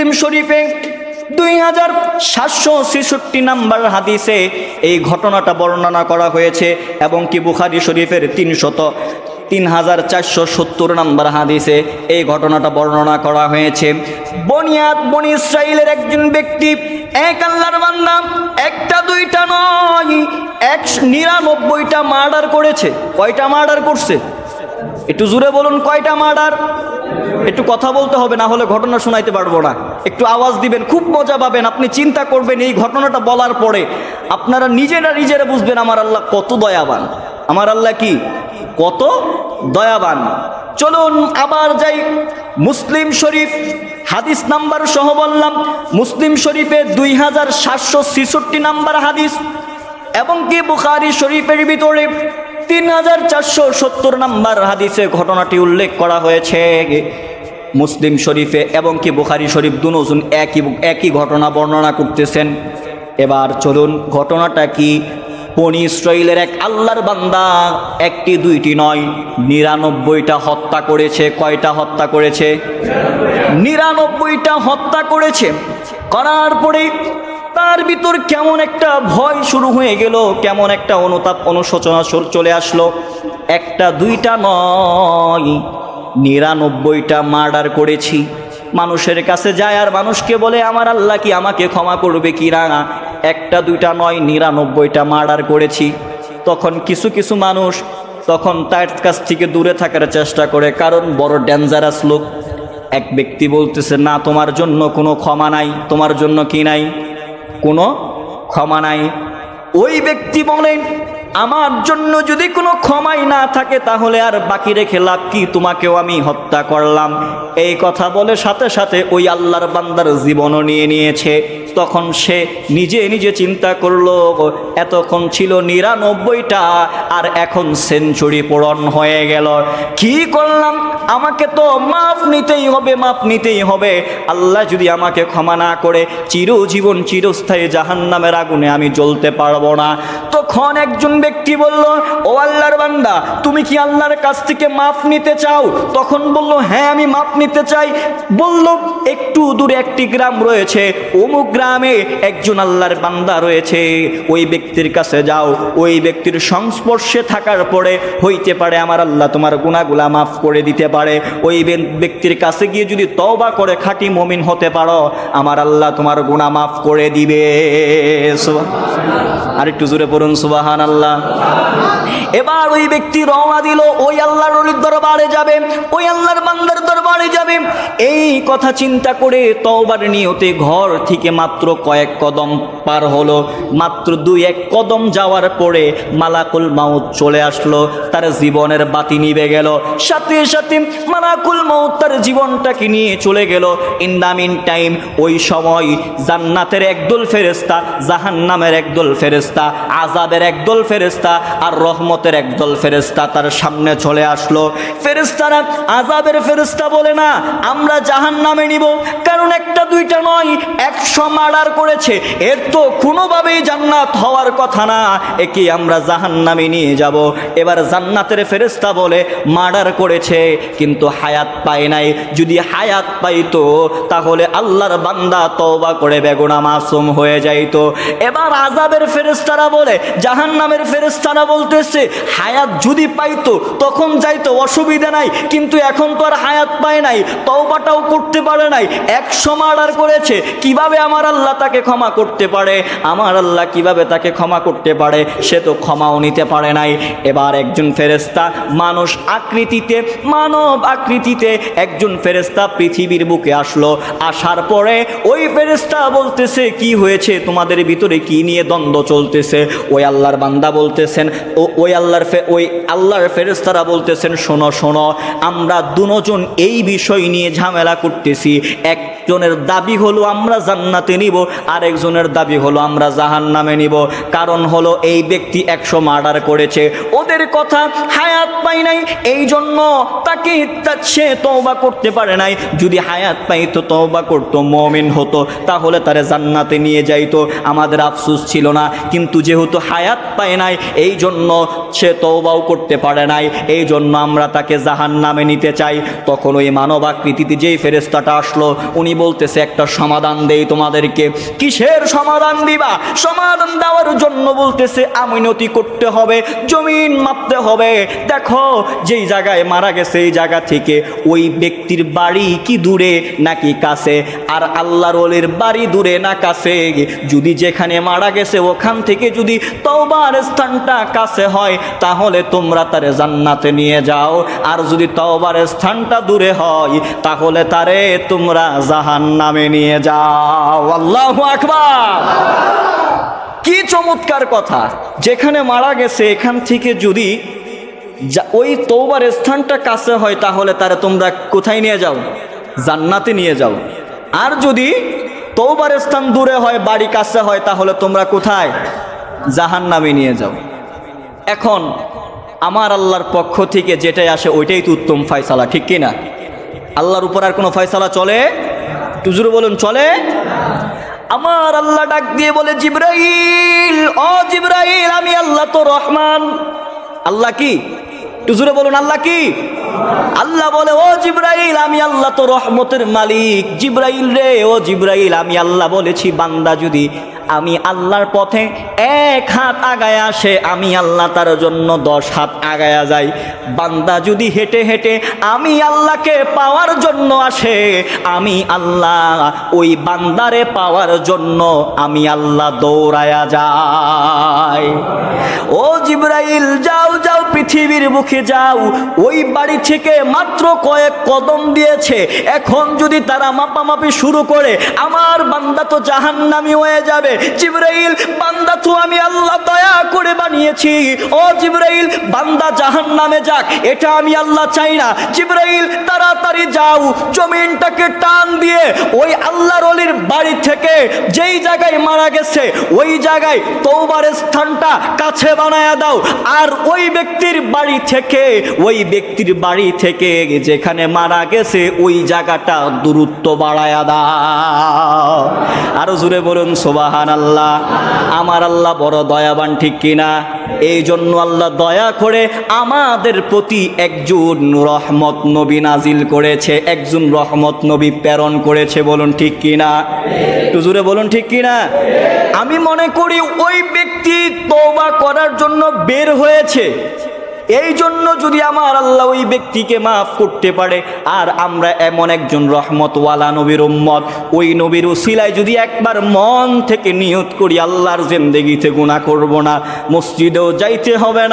মুসলিম শরীফে দুই হাজার সাতশো ছেষট্টি নাম্বার হাদিসে এই ঘটনাটা বর্ণনা করা হয়েছে এবং কি বুখারি শরীফের তিনশত তিন হাজার চারশো সত্তর নাম্বার হাদিসে এই ঘটনাটা বর্ণনা করা হয়েছে। বনিয়াদ বনি ইসরায়েলের একজন ব্যক্তি, এক আল্লাহর বান্দা, একটা দুইটা নয়, এক নিরানব্বইটা মার্ডার করেছে। কয়টা মার্ডার করছে? একটু জুড়ে বলুন, কয়টা মার্ডার? একটু কথা বলতে হবে, না হলে ঘটনা শোনাইতে পারব না। একটু আওয়াজ দিবেন, খুব মজা পাবেন। আপনি চিন্তা করবেন, এই ঘটনাটা বলার পরে আপনারা নিজেরা নিজেরা বুঝবেন, আমার আল্লাহ কত দয়াবান। আমার আল্লাহ কি? কত দয়াবান। চলুন আবার যাই। মুসলিম শরীফ, হাদিস নাম্বার সহ বললাম, মুসলিম শরীফে দুই হাজার সাতশো ছেষট্টি নাম্বার হাদিস এবং কি বুখারি শরীফের ভিতরে তিন হাজার চারশো সত্তর নাম্বার হাদিসে ঘটনাটি উল্লেখ করা হয়েছে। মুসলিম শরীফে এবং কি বুখারি শরীফ দুজন একই একই ঘটনা বর্ণনা করতেছেন। এবার চলুন, ঘটনাটা কি? বনি ইসরায়েলের এক আল্লাহর বান্দা, একটি দুইটি নয়, নিরানব্বইটা হত্যা করেছে। কয়টা হত্যা করেছে? নিরানব্বইটা হত্যা করেছে। করার পরে তার ভিতর কেমন একটা ভয় শুরু হয়ে গেল, কেমন একটা অনুতাপ অনুশোচনা চলে আসলো। একটা, দুইটা নয়, নিরানব্বইটা মার্ডার করেছি। মানুষের কাছে যায় আর মানুষকে বলে, আমার আল্লাহ কি আমাকে ক্ষমা করবে কি না? একটা, দুইটা নয়, নিরানব্বইটা মার্ডার করেছি। তখন কিছু কিছু মানুষ তখন তার কাছ থেকে দূরে থাকার চেষ্টা করে, কারণ বড় ডেঞ্জারাস লোক। এক ব্যক্তি বলতেছে, না, তোমার জন্য কোনো ক্ষমা নাই, তোমার জন্য কি নাই? কোনো ক্ষমা নাই। ওই ব্যক্তি বলেন, আমার জন্য যদি কোনো ক্ষমাই না থাকে, তাহলে আর বাকি রেখে লাভ কি? তোমাকেও আমি হত্যা করলাম। এই কথা বলে সাথে সাথে ওই আল্লাহর বান্দার জীবনও নিয়ে নিয়েছে। তখন সে নিজে নিজে চিন্তা করল, এতক্ষণ ছিল নিরানব্বইটা আর এখন সেঞ্চুরি পূরণ হয়ে গেল। কি করলাম? আমাকে তো মাপ নিতেই হবে মাপ নিতেই হবে। আল্লাহ যদি আমাকে ক্ষমা না করে, চিরজীবন চিরস্থায়ী জাহান নামের আগুনে আমি জ্বলতে পারব না। তখন একজন ব্যক্তি বলল, ও আল্লাহর বান্দা, তুমি কি আল্লাহর কাছ থেকে মাপ নিতে চাও? তখন বলল হ্যাঁ আমি মাপ নিতে চাই। বলল, একটু দূরে একটি গ্রাম রয়েছে, অমুক গ্রামে একজন আল্লাহর বান্দা রয়েছে। ওই ব্যক্তির কাছে যাও। ওই ব্যক্তির সংস্পর্শে থাকার পরে হইতে পারে আমার আল্লাহ তোমার গুণাগুলা মাফ করে দিতে পারে। ওই ব্যক্তির কাছে গিয়ে যদি তওবা করে খাঁটি মমিন হতে পারো, আমার আল্লাহ তোমার গুণা মাফ করে দিবে। আর একটু জোরে পড়ুন সুবাহান আল্লাহ এবার ওই ব্যক্তি রওনা দিল। ওই আল্লাহর দরবারে যাবে। ওই আল্লাহর যাবে এই কথা চিন্তা করে তওবার নিয়তে ঘর থেকে মাত্র কয়েক কদম পার হলো। মাত্র দুই এক কদম যাওয়ার পরে মালাকুল মাউত চলে আসলো, তার জীবনের বাতি নিবে গেল। সাথে সাথে মালাকুল মাউত তার জীবনটাকে নিয়ে চলে গেল। ইন দ্য মিন টাইম ওই সময় জান্নাতের একদল ফেরেস্তা জাহান্নামের একদল ফেরেস্তা আজাদের একদল ফেরেস্তা আর রহমতের একদল ফেরেস্তা তার সামনে চলে আসলো। ফেরেস্তারা আজাবের ফেরেস্তা বলে না আমরা জাহান নামে নিব। কারণ একটা, দুইটা নয়, একশো মার্ডার করেছে। এর তো কোনোভাবেই জান্নাত হওয়ার কথা না। একে আমরা জাহান নামে নিয়ে যাব। এবার জান্নাতের ফেরেস্তা বলে, মার্ডার করেছে, কিন্তু হায়াত পায় নাই। যদি হায়াত পাইতো, তাহলে আল্লাহর বান্দা তওবা করে বেগুনা মাসুম হয়ে যাইতো। এবার আজাবের ফেরেস্তারা বলে জাহান নামের ফেরেস্তারা বলতেছে, হায়াত যদি পাইতো, তখন যাইতো অসুবিধা নাই, কিন্তু এখন তো আর হায়াত পায় নাই। তওবাটাও করতে পারে নাই এক একশো মার্ডার করেছে, কীভাবে আমার আল্লাহ তাকে ক্ষমা করতে পারে? আমার আল্লাহ কীভাবে তাকে ক্ষমা করতে পারে? সে তো ক্ষমাও নিতে পারে নাই। এবার একজন ফেরেস্তা মানুষ আকৃতিতে, মানব আকৃতিতে একজন ফেরেস্তা পৃথিবীর বুকে আসলো। আসার পরে ওই ফেরেস্তা বলতেছে, কি হয়েছে? তোমাদের ভিতরে কি নিয়ে দ্বন্দ্ব চলতেছে? ওই আল্লাহর বান্দা বলতেছেন, ও, ওই আল্লাহর ওই আল্লাহর ফেরেস্তারা বলতেছেন, শোনো শোনো, আমরা দুজন এই বিষয় নিয়ে ঝামেলা করতেছি। একজনের দাবি হলো আমরা জান্নাতে নিব, আরেকজনের দাবি হলো আমরা জাহান নামে নিব। কারণ হলো এই ব্যক্তি একশো মার্ডার করেছে। ওদের কথা হায়াত পাই নাই এই জন্য তাকে সে তওবা করতে পারে নাই। যদি হায়াত পাইতো, তওবা করতো, মমিন হতো, তাহলে তারা জান্নাতে নিয়ে যাইতো। আমাদের আফসোস ছিল না, কিন্তু যেহেতু হায়াত পায় নাই এই জন্য সে তওবাও করতে পারে নাই। এই জন্য আমরা তাকে জাহান নামে নিতে চাই। তখন ওই মানব আকৃতিতে যেই ফেরেস্তাটা আসলো, উনি বলতেছে, একটা সমাধান দেই তোমাদেরকে। কিসের সমাধান দিবা? সমাধান দেওয়ার জন্য বলতেছে, আমিনতি করতে হবে, জমিন মাপতে হবে। দেখো, যেই জায়গায় মারা গেছে, এই জায়গা থেকে ওই ব্যক্তির বাড়ি কি দূরে নাকি কাছে? আর আল্লাহর ওলির বাড়ি দূরে না কাছে? যদি যেখানে মারা গেছে, ওখান থেকে যদি তওবার স্থানটা কাছে হয়, তাহলে তোমরা তারে জান্নাতে নিয়ে যাও। আর যদি তওবার স্থানটা দূরে হয়, তাহলে তারে তোমরা জাহান নামে নিয়ে যাও। আল্লাহ আকবার। কি চমৎকার কথা। যেখানে মারা গেছে, এখান থেকে যদি ওই তৌবার স্থানটা কাছে হয়, তাহলে তারা তোমরা কোথায় নিয়ে যাও? জান্নাতে নিয়ে যাও। আর যদি তৌবার স্থান দূরে হয়, বাড়ি কাছে হয়, তাহলে তোমরা কোথায়? জাহান নামে নিয়ে যাও। এখন আমার আল্লাহর পক্ষ থেকে যেটাই আসে, ওইটাই তো উত্তম ফয়সালা, ঠিক কি না আল্লাহর উপর আর কোনো ফয়সালা চলে? টুজুরু বলুন, চলে। আমার আল্লাহ ডাক দিয়ে বলে, জিব্রাইল, ও জিব্রাইল, আমি আল্লাহ তো রহমান। আল্লাহ কি? টুজুরে বলুন, আল্লাহ কি? আল্লাহ বলে, ও জিব্রাইল, আমি আল্লাহ তো রহমতের মালিক। জিব্রাইল রে, ও জিব্রাইল, আমি আল্লাহ বলেছি, বান্দা যদি আমি আল্লাহর পথে এক হাত আগায় আসে, আমি আল্লাহ তার জন্য দশ হাত আগায়া যাই। বান্দা যদি হেঁটে হেঁটে আমি আল্লাহকে পাওয়ার জন্য আসে, আমি আল্লাহ ওই বান্দারে পাওয়ার জন্য আমি আল্লাহ দৌড়ায়া যাই। ও জিব্রাইল, যাও যাও, পৃথিবীর মুখে যাও। ওই বাড়ি থেকে মাত্র কয়েক কদম দিয়েছে। এখন যদি তারা মাপামাপি শুরু করে, আমার বান্দা তো জাহান্নামি হয়ে যাবে। জিব্রাইল, বান্দা তো আমি আল্লাহ দয়া করে বানিয়েছি। ও জিব্রাইল, বান্দা জাহান্নামে যাক, এটা আমি আল্লাহ চাই না। জিব্রাইল, তাড়াতাড়ি যাও, জমিনটাকে টান দিয়ে ওই আল্লাহর অলির বাড়ি থেকে যেই জায়গায় মারা গেছে, ওই জায়গায় তৌবার স্থানটা কাছে বানায়া দাও। আর ওই ব্যক্তির বাড়ি থেকে ওই ব্যক্তির বাড়ি থেকে যেখানে মারা গেছে, ওই জায়গাটা দূরত্ব বাড়ায়া দাও। আরও জুড়ে বলুন সোবাহান আল্লাহ আমার আল্লাহ বড় দয়াবান, ঠিক কিনা? এই জন্য আল্লাহ দয়া করে আমাদের প্রতি একজন রহমত নবী নাজিল করেছে, একজন রহমত নবী প্রেরণ করেছে, বলুন, ঠিক কিনা? একটু জুড়ে বলুন, ঠিক কিনা? আমি মনে করি ওই ব্যক্তি তওবা করার জন্য বের হয়েছে। এই জন্য যদি আমার আল্লাহ ওই ব্যক্তিকে মাফ করতে পারে, আর আমরা এমন একজন রহমতওয়ালা নবীর উম্মত, ওই নবীর উসিলায় যদি একবার মন থেকে নিয়ত করি, আল্লাহর জেন্দেগিতে গুণা করব না, মসজিদেও যাইতে হবে না।